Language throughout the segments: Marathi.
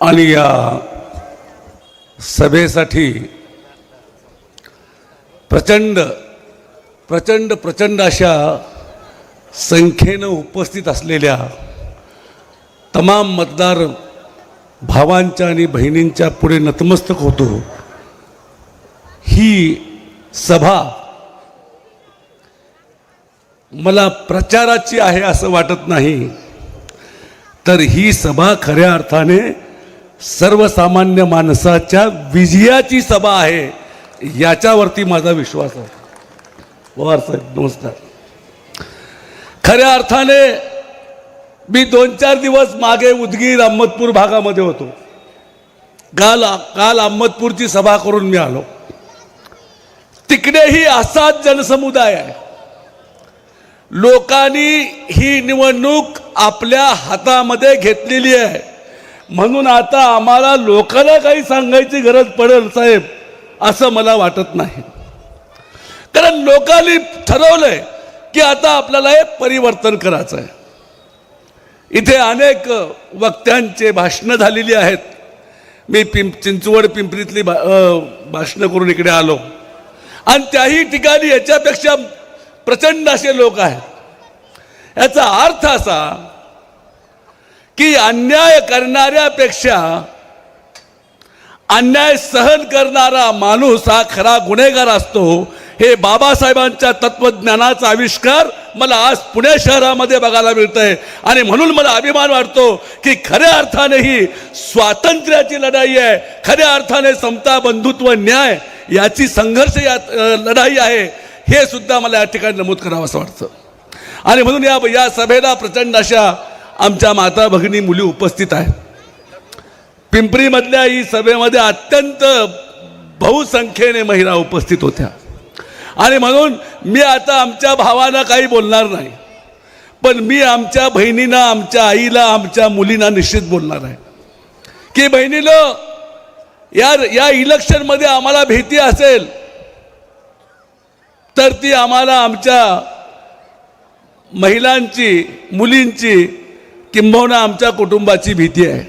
आणि या सभेसाठी प्रचंड प्रचंड प्रचंड अशा संख्येनं उपस्थित असलेल्या तमाम मतदार भावांच्या आणि बहिणींच्या पुढे नतमस्तक होतो. ही सभा मला प्रचाराची आहे असं वाटत नाही. तर ही सभा खऱ्या अर्थाने सर्वसामान्य माणसाच्या विजयाची सभा आहे याच्यावरती माझा विश्वास आहे. पवार साहेब नमस्कार. खऱ्या अर्थाने मी दोन चार दिवस मागे उदगीर अहमदपूर भागामध्ये होतो. काल काल अहमदपूरची सभा करून मी आलो. तिकडेही असाच जनसमुदाय आहे. लोकांनी ही निवडणूक आपल्या हातामध्ये घेतलेली आहे. म्हणून आता आम्हाला लोकांना काही सांगायची गरज पडेल साहेब असं मला वाटत नाही. कारण लोकांनी ठरवलंय की आता आपल्याला हे परिवर्तन करायचं आहे इथे अनेक वक्त्यांचे भाषणं झालेली आहेत. मी पिंप चिंचवड पिंपरीतली भा भाषणं करून इकडे आलो. आणि त्याही ठिकाणी याच्यापेक्षा प्रचंड असे लोक आहेत. याचा अर्थ असा की अन्याय करणाऱ्यापेक्षा अन्याय सहन करणारा माणूस हा खरा गुन्हेगार असतो. हे बाबासाहेबांच्या तत्वज्ञानाचा आविष्कार मला आज पुणे शहरामध्ये बघायला मिळतंय. आणि म्हणून मला अभिमान वाटतो की खऱ्या अर्थाने ही स्वातंत्र्याची लढाई आहे. खऱ्या अर्थाने समता बंधुत्व न्याय याची संघर्ष या लढाई आहे. हे सुद्धा मला या ठिकाणी नमूद करावं असं वाटतं. आणि म्हणून या या सभेला प्रचंड अशा आमच्या माता भगिनी मुली उपस्थित आहेत. पिंपरीमधल्या ही सभेमध्ये अत्यंत बहुसंख्येने महिला उपस्थित होत्या. आणि म्हणून मी आता आमच्या भावांना काही बोलणार नाही. पण मी आमच्या बहिणींना आमच्या आईला आमच्या मुलींना निश्चित बोलणार आहे. की बहिणीलो या या इलेक्शनमध्ये आम्हाला भीती असेल तर ती आम्हाला आमच्या महिलांची मुलींची किंबहुना आमच्या कुटुंबाची भीती आहे.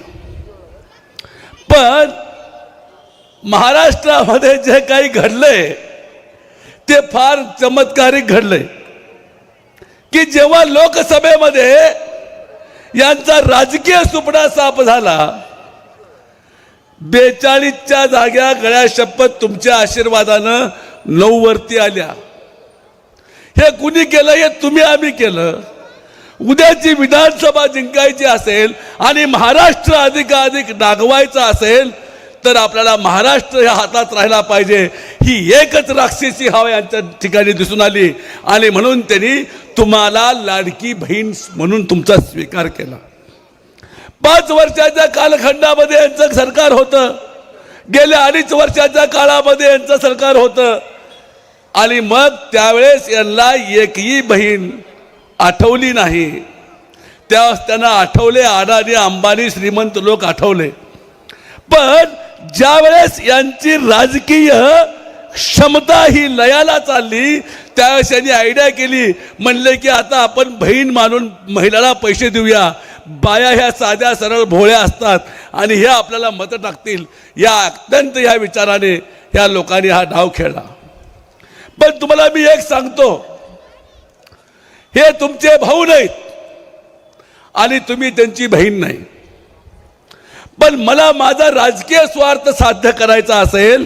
पण महाराष्ट्रामध्ये जे काही घडलंय ते फार चमत्कारिक घडलंय. की जेव्हा लोकसभेमध्ये यांचा राजकीय सुपडा साफ झाला बेचाळीसच्या जाग्या गळ्या शपथ तुमच्या आशीर्वादानं नऊ वरती आल्या. हे कुणी केलं हे तुम्ही आम्ही केलं. उद्याची विधानसभा जिंकायची असेल आणि महाराष्ट्र अधिकाधिक नागवायचा असेल तर आपल्याला महाराष्ट्र ह्या हातात राहिला पाहिजे. ही एकच राक्षसी हवा यांच्या ठिकाणी दिसून आली. आणि म्हणून त्यांनी तुम्हाला लाडकी बहीण म्हणून तुमचा स्वीकार केला. पाच वर्षाच्या कालखंडामध्ये यांचं सरकार होतं. गेल्या अडीच वर्षाच्या काळामध्ये यांचं सरकार होतं. आणि मग त्यावेळेस यांना एकही बहीण आठवली नाही. त्यावेळेस त्यांना आठवले अडाणी अंबानी श्रीमंत लोक आठवले. पण ज्यावेळेस यांची राजकीय क्षमता ही लयाला चालली त्यावेळेस यांनी आयडिया केली म्हणले की आता आपण बहीण मानून महिलाला पैसे देऊया. बाया ह्या साध्या सरळ भोळ्या असतात आणि ह्या आपल्याला मतं टाकतील. या अत्यंत ह्या विचाराने ह्या लोकांनी हा डाव खेळला. पण तुम्हाला मी एक सांगतो हे तुमचे भाऊ नाहीत. आणि तुम्ही त्यांची बहीण नाही. पण मला माझा राजकीय स्वार्थ साध्य करायचा असेल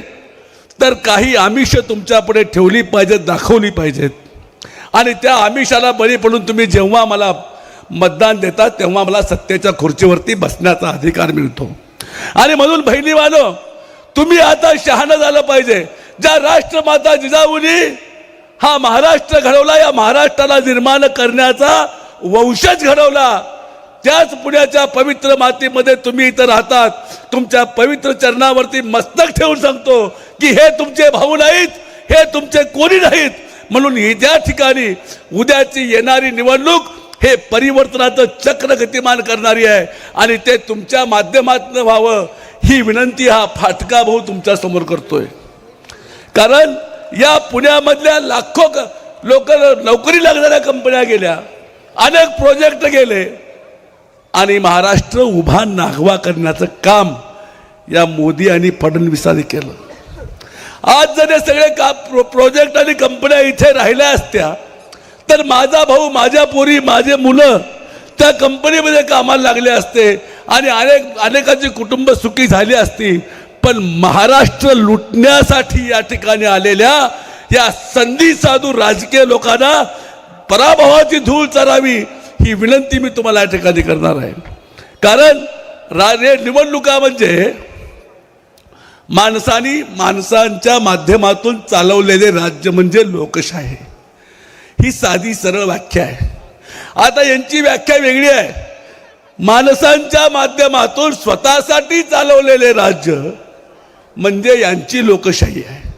तर काही आमिष तुमच्यापुढे ठेवली पाहिजेत दाखवली पाहिजेत. आणि त्या आमिषाला बळी पडून तुम्ही जेव्हा मला मतदान देता तेव्हा मला सत्तेच्या खुर्चीवरती बसण्याचा अधिकार मिळतो. आणि म्हणून बहिणीवानो तुम्ही आता शहाणं झालं पाहिजे. ज्या राष्ट्रमाता जिजाऊनी हा महाराष्ट्र घडवला या महाराष्ट्राला निर्माण करण्याचा वंशज घडवला. त्याच पुण्याच्या पवित्र मातीमध्ये तुम्ही इथं राहतात. तुमच्या पवित्र चरणावरती मस्तक ठेवून सांगतो की हे तुमचे भाऊ नाहीत हे तुमचे कोणी नाहीत. म्हणून त्या ठिकाणी उद्याची येणारी निवडणूक हे परिवर्तनाचं चक्र गतिमान करणारी आहे. आणि ते तुमच्या माध्यमातून व्हावं ही विनंती हा फाटका भाऊ तुमच्यासमोर करतोय. कारण या पुण्यामधल्या लाखो लोक नोकरी लागणाऱ्या कंपन्या गेल्या अनेक प्रोजेक्ट गेले आणि महाराष्ट्र उभा नागवा करण्याचं काम या मोदी आणि फडणवीसांनी केलं. आज जर हे सगळे का प्रो प्रोजेक्ट आणि कंपन्या इथे राहिल्या असत्या तर माझा भाऊ माझ्या पोरी माझे मुलं त्या कंपनीमध्ये कामाला लागले असते आणि अनेक अनेकांची कुटुंब सुखी झाली असती. पण महाराष्ट्र लुटण्यासाठी या ठिकाणी आलेल्या या संधी साधू राजकीय लोकांना पराभवाची धूळ चरावी ही विनंती मी तुम्हाला या ठिकाणी करणार आहे. कारण रा- निवडणुका म्हणजे माणसानी माणसांच्या माध्यमातून चालवलेले राज्य म्हणजे लोकशाही. ही साधी सरळ व्याख्या आहे. आता यांची व्याख्या वेगळी आहे. माणसांच्या माध्यमातून स्वतःसाठी चालवलेले राज्य म्हणजे यांची लोकशाही आहे.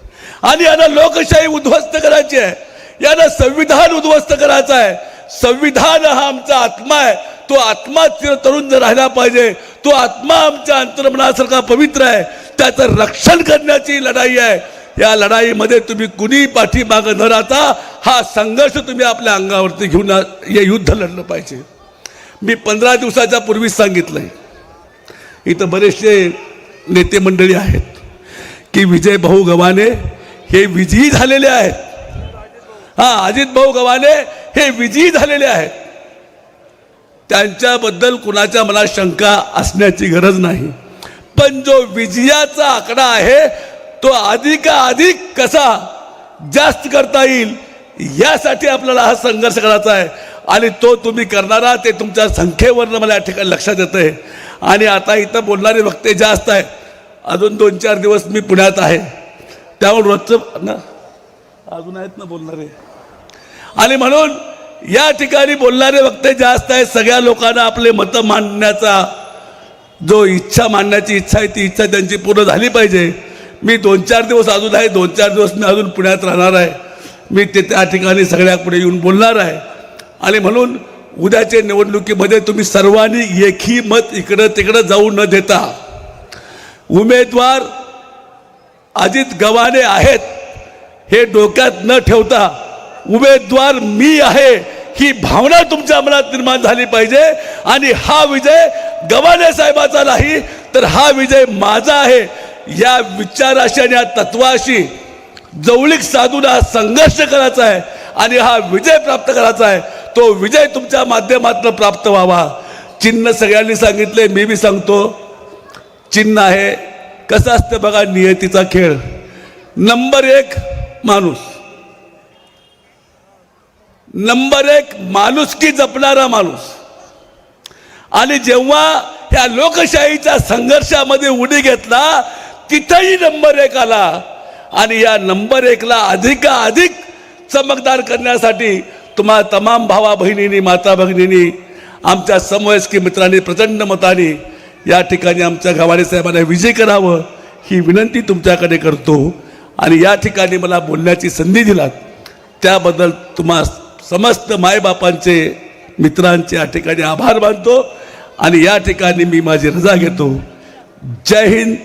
आणि यांना लोकशाही उद्ध्वस्त करायची आहे. यांना संविधान उद्ध्वस्त करायचं आहे. संविधान हा आमचा आत्मा आहे. तो आत्मा चिरतरुण राहिला पाहिजे तो आत्मा आमच्या अंतर्मनासारखा पवित्र आहे. त्याचं रक्षण करण्याची लढाई आहे. या लढाईमध्ये तुम्ही कुणी पाठीमाग न राहता हा संघर्ष तुम्ही आपल्या अंगावरती घेऊन हे युद्ध लढलं पाहिजे. मी पंधरा दिवसाच्या पूर्वीच सांगितलंय. इथं बरेचसे नेते मंडळी आहेत. की विजय भाऊ गव्हाणे हे विजयी झालेले आहेत. हा अजित भाऊ गव्हाणे हे विजयी झालेले आहेत. त्यांच्याबद्दल कुणाच्या मनात शंका असण्याची गरज नाही. पण जो विजयाचा आकडा आहे तो अधिकाधिक कसा जास्त करता येईल यासाठी आपल्याला हा संघर्ष करायचा आहे. आणि तो तुम्ही करणारा ते तुमच्या संख्येवरनं मला या ठिकाणी लक्षात येतं आहे आणि आता इथं बोलणारे वक्ते जास्त आहेत. अजून दोन चार दिवस मी पुण्यात आहे. त्यामुळे रोजचं ना अजून आहेत ना बोलणारे. आणि म्हणून या ठिकाणी बोलणारे वक्ते जास्त आहेत. सगळ्या लोकांना आपले मतं मांडण्याचा जो इच्छा मांडण्याची इच्छा आहे ती इच्छा त्यांची पूर्ण झाली पाहिजे. मी दोन चार दिवस अजून आहे. दोन चार दिवस मी अजून पुण्यात राहणार आहे. मी ते त्या ठिकाणी सगळ्या पुढे येऊन बोलणार आहे. आणि म्हणून उद्याच्या निवडणुकीमध्ये तुम्ही सर्वांनी एकही मत इकडं तिकडं जाऊ न देता उमेदवार अजित गव्हाणे आहेत. हे डोक्यात न ठेवता उमेदवार मी आहे ही भावना तुमच्या मनात निर्माण झाली पाहिजे. आणि हा विजय गव्हाणे साहेबाचा नाही तर हा विजय माझा आहे. या विचाराशी आणि या तत्वाशी जवळीक साधून हा संघर्ष करायचा आहे आणि हा विजय प्राप्त करायचा आहे. तो विजय तुमच्या माध्यमातून प्राप्त व्हावा. चिन्ह सगळ्यांनी सांगितले मी बी सांगतो. चिन्ह आहे. कसं असतं बघा नियतीचा खेळ. नंबर एक माणूस. नंबर एक माणुसकी जपणारा माणूस. आणि जेव्हा ह्या लोकशाहीच्या संघर्षामध्ये उडी घेतला तिथंही नंबर एक आला. आणि या नंबर एकला अधिकाधिक चमकदार करण्यासाठी तुम्हा तमाम भावा बहिणींनी माता भगिनींनी आमच्या समवयस्की मित्रांनी प्रचंड मताने या ठिकाणी आमच्या गव्हाणे साहेबांना विजय करावं ही विनंती तुमच्याकडे करतो. आणि या ठिकाणी मला बोलण्याची संधी दिलात. त्याबद्दल तुम्हा समस्त मायबापांचे मित्रांचे या ठिकाणी आभार मानतो. आणि या ठिकाणी मी माझी रजा घेतो. जय हिंद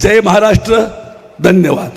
जय महाराष्ट्र. धन्यवाद.